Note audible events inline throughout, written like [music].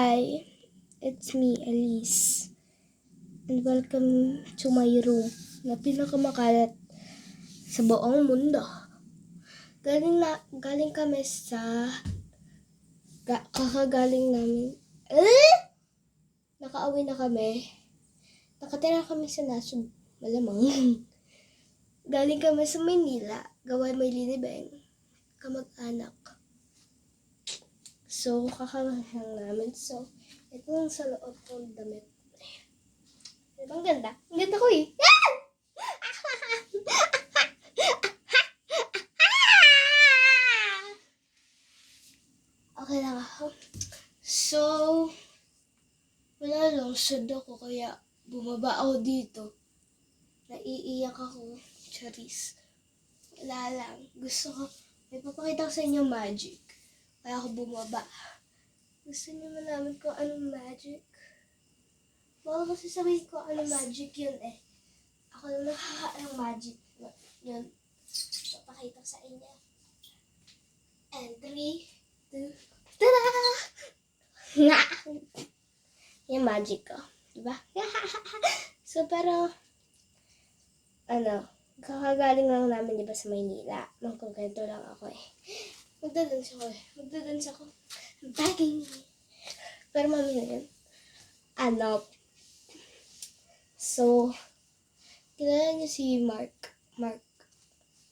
Hi, it's me, Elise. And welcome to my room na pinakamakalat sa buong mundo. Galing, na, galing kami sa... Ga, kakagaling namin... Eh! Nakauwi na kami. Nakatira kami sa Nasub. Malamang. [laughs] galing kami sa Maynila. Gawa may linibeng. Kamag-anak. So, kakahang namin. So, ito lang sa loob kong damit. Diba ang ganda? Ang ganda ko eh. okay lang ako. So, wala lang. Sad ako kaya bumaba ako dito. Naiiyak ako. Charis. Wala lang. Gusto ko, may papakita ko sa inyo magic. Kaya ako bumaba. Gusto niyo malaman ko anong magic? Baka kasi sabihin ko anong magic yun eh. Ako lang nakakaalang magic na yun. Papakita ko sa inyo. And three, two, tada! Yung magic ko. Diba? [laughs] so, pero, ano, kakagaling lang namin, diba, sa Maynila. Magkukwento lang ako eh. Magdadance ako eh. Magdadance ako. I'm begging. Pero mami na yun. Ano? So, kilala niyo si Mark. Mark.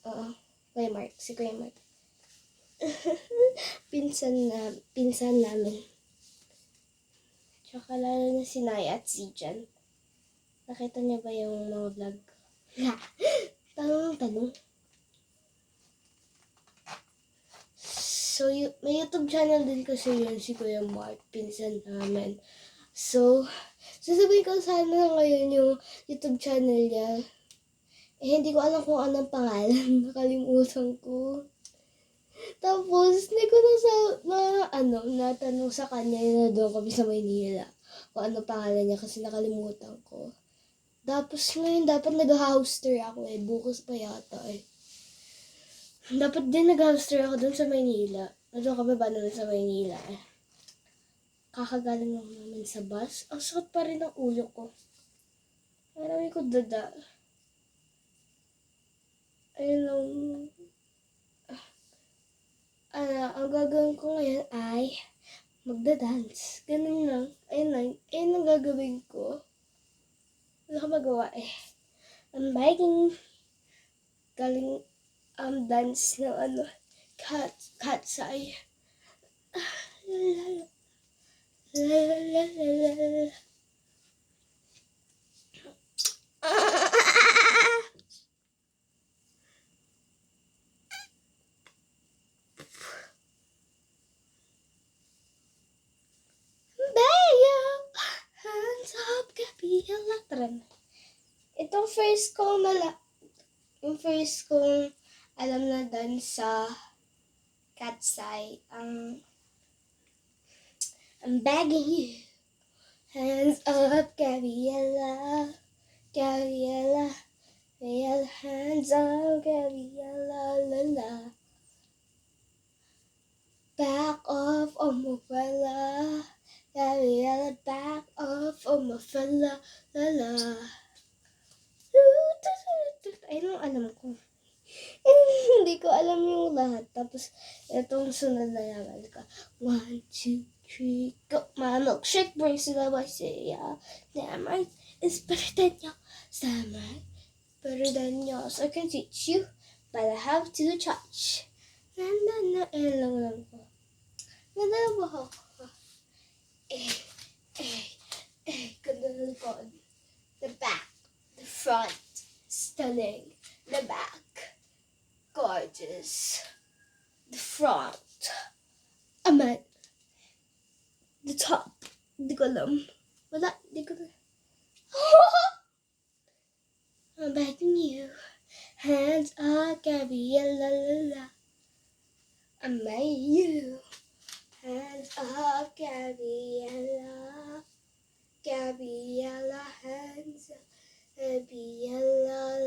Oo. Kuya Mark. Si Kuya Mark. [laughs] pinsan na, pinsan namin. Tsaka lalo na si Naya at si Jan. Nakita niyo ba yung mga vlog? [laughs] tanong So, may YouTube channel din kasi yun si Kuya Mark, pinsan namin. So, sasabihin ko sana ngayon yung YouTube channel niya. Eh, hindi ko alam kung anong pangalan. [laughs] Nakalimutan ko. Tapos, hindi ko na sa, na, ano, natanong sa kanya na doon kami sa Maynila. Kung ano pangalan niya kasi nakalimutan ko. Tapos ngayon, dapat nag-house tour ako eh. Bukas pa yata eh. Dapat din nag-hamster ako dun sa Maynila. Nandun kami ba naman sa Maynila eh. Kakagaling lang namin sa bus. Ang sakit pa rin ang ulo ko. Marami ko dada. Ayun lang. Ano, ang gagawin ko ngayon ay magda-dance. Ganun lang. Ayun lang. Ayun ang gagawin ko. Wala ka magawa eh. I'm biking. Galing um, dance ng ano, cut cuts I Itong first kong mala, yung first kong alam na dance sa eye, ang um, I'm begging you. Hands up, Gabriella. Gabriella. Real hands up, Gabriella. La la. Back off, oh my fella. Gabriella, back off, oh my fella. La la. Ayun ang alam. Alam yung lahat. Tapos, itong sunod na yaman ka. One, two, three, go. My milkshake to the voice. Yeah. Damn is better than your summer. Better than yours. I can teach you, but I have to charge. Na na. Eh, lang ko. Ganda na ba? Eh, eh, eh. Ganda na. The back, the front, stunning. The back gorgeous. The front. Aman. The top. Ko alam. Wala. Di ko alam. I'm begging you. Hands up, Gabriella. La, la. I'm begging you. Hands up, Gabriella. Gabriella, hands up. Gabriella,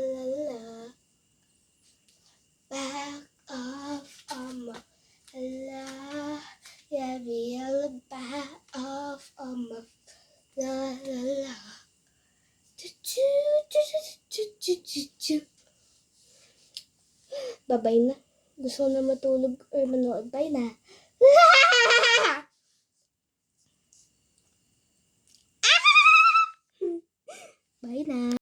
Babay na. Gusto na matulog or manood. [laughs] Bye na. Bye na.